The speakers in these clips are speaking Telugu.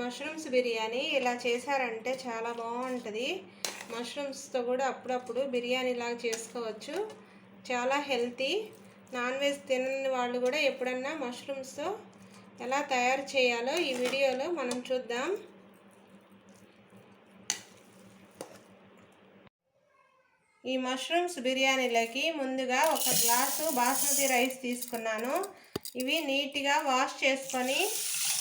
మష్రూమ్స్ బిర్యానీ ఇలా చేశారంటే చాలా బాగుంటుంది. మష్రూమ్స్తో కూడా అప్పుడప్పుడు బిర్యానీ లాగా చేసుకోవచ్చు. చాలా హెల్తీ. నాన్ వెజ్ తినని వాళ్ళు కూడా ఎప్పుడన్నా మష్రూమ్స్తో ఎలా తయారు చేయాలో ఈ వీడియోలో మనం చూద్దాం. ఈ మష్రూమ్స్ బిర్యానీలోకి ముందుగా ఒక గ్లాసు బాస్మతి రైస్ తీసుకున్నాను. ఇవి నీట్గా వాష్ చేసుకొని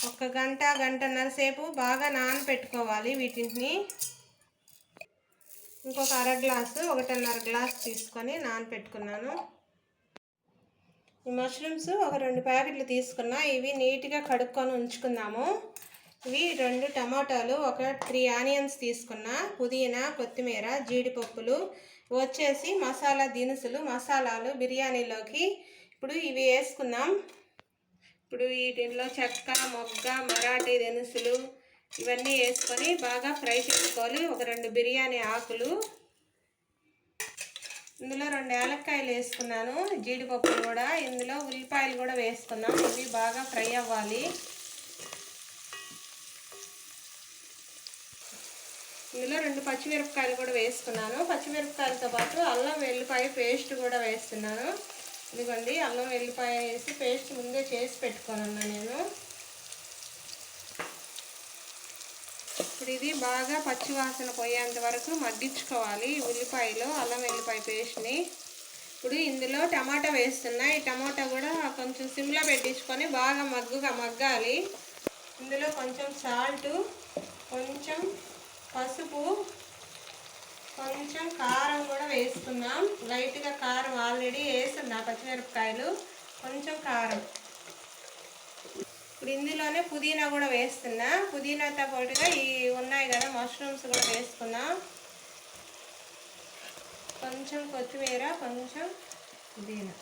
ఒక గంట గంటన్నర సేపు బాగా నానబెట్టుకోవాలి వీటిని. ఇంకొక అర గ్లాసు ఒకటిన్నర గ్లాస్ తీసుకొని నానబెట్టుకున్నాను ఈ మష్రూమ్స్ ఒక రెండు ప్యాకెట్లు తీసుకున్నా ఇవి నీట్గా కడుక్కొని ఉంచుకున్నాము ఇవి రెండు టమాటాలు ఒక త్రీ ఆనియన్స్ తీసుకున్నా పుదీనా కొత్తిమీర జీడిపప్పులు వచ్చేసి మసాలా దినుసులు మసాలాలు బిర్యానీలోకి. ఇప్పుడు ఇవి వేసుకుందాం. ఇప్పుడు వీటిలో చెక్క మొగ్గ మరాఠీ దినుసులు ఇవన్నీ వేసుకొని బాగా ఫ్రై చేసుకోవాలి. ఒక రెండు బిర్యానీ ఆకులు. ఇందులో రెండు ఏలక్కాయలు వేసుకున్నాను జీడిపప్పులు కూడా. ఇందులో ఉల్లిపాయలు కూడా వేసుకున్నాం. ఇవి బాగా ఫ్రై అవ్వాలి. ఇందులో రెండు పచ్చిమిరపకాయలు కూడా వేసుకున్నాను. పచ్చిమిరపకాయలతో పాటు అల్లం వెల్లిపాయ పేస్ట్ కూడా వేస్తున్నాను. ఇదిగోండి అల్లం వెల్లిపాయ వేసి పేస్ట్ ముందే చేసి పెట్టుకోనన్నా నేను. ఇప్పుడు ఇది బాగా పచ్చివాసన పోయేంత వరకు మగ్గించుకోవాలి ఉల్లిపాయలు అల్లం వెల్లిపాయ పేస్ట్ని. ఇప్పుడు ఇందులో టమాటా వేస్తున్నా. ఈ టమాటా కూడా కొంచెం సిమ్లో పెట్టించుకొని బాగా మగ్గుగా మగ్గాలి. ఇందులో కొంచెం సాల్ట్ కొంచెం పసుపు కొంచెం కారం కూడా వేసుకున్నాం లైట్గా కారం ఆల్రెడీ వేస్తున్నా పచ్చిమిరపకాయలు. కొంచెం కారం. ఇప్పుడు ఇందులోనే పుదీనా కూడా వేస్తున్నా. పుదీనాతో పాటుగా ఈ ఉన్నాయి కదా మష్రూమ్స్ కూడా వేసుకున్నా. కొంచెం కొత్తిమీర కొంచెం పుదీనా.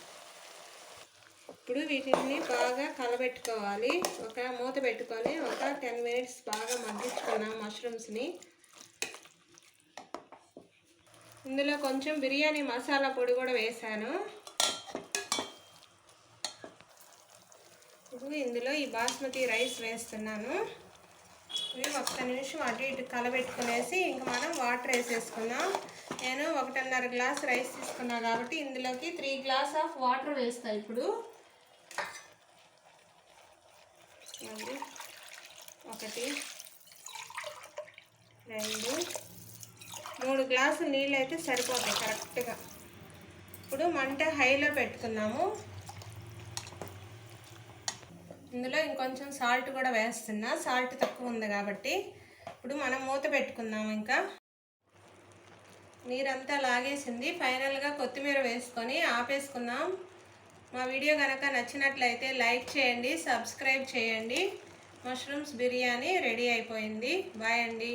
ఇప్పుడు వీటిని బాగా కలబెట్టుకోవాలి. ఒక మూత పెట్టుకొని ఒక టెన్ మినిట్స్ బాగా మగ్గించుకున్నాం మష్రూమ్స్ని ఇందులో కొంచెం బిర్యానీ మసాలా పొడి కూడా వేసాను. ఇప్పుడు ఇందులో ఈ బాస్మతి రైస్ వేస్తున్నాను. ఇవి ఒక్క నిమిషం అటు ఇటు కలబెట్టుకునేసి ఇంక మనం వాటర్ వేసేసుకుందాం. నేను ఒకటిన్నర గ్లాస్ రైస్ తీసుకున్నా కాబట్టి ఇందులోకి త్రీ గ్లాస్ ఆఫ్ వాటర్ వేస్తాను ఇప్పుడు. ఒకటి రెండు మూడు గ్లాసులు నీళ్ళు అయితే సరిపోతాయి కరెక్ట్గా. ఇప్పుడు మంట హైలో పెట్టుకున్నాము. ఇందులో ఇంకొంచెం సాల్ట్ కూడా వేస్తున్నా. సాల్ట్ తక్కువ ఉంది కాబట్టి ఇప్పుడు మనం మూత పెట్టుకుందాం ఇంకా. నీరంతా లాగేసింది. ఫైనల్గా కొత్తిమీర వేసుకొని ఆపేసుకుందాం. మా వీడియో కనుక నచ్చినట్లయితే లైక్ చేయండి సబ్స్క్రైబ్ చేయండి. మష్రూమ్స్ బిర్యానీ రెడీ అయిపోయింది. బాయ్ అండి.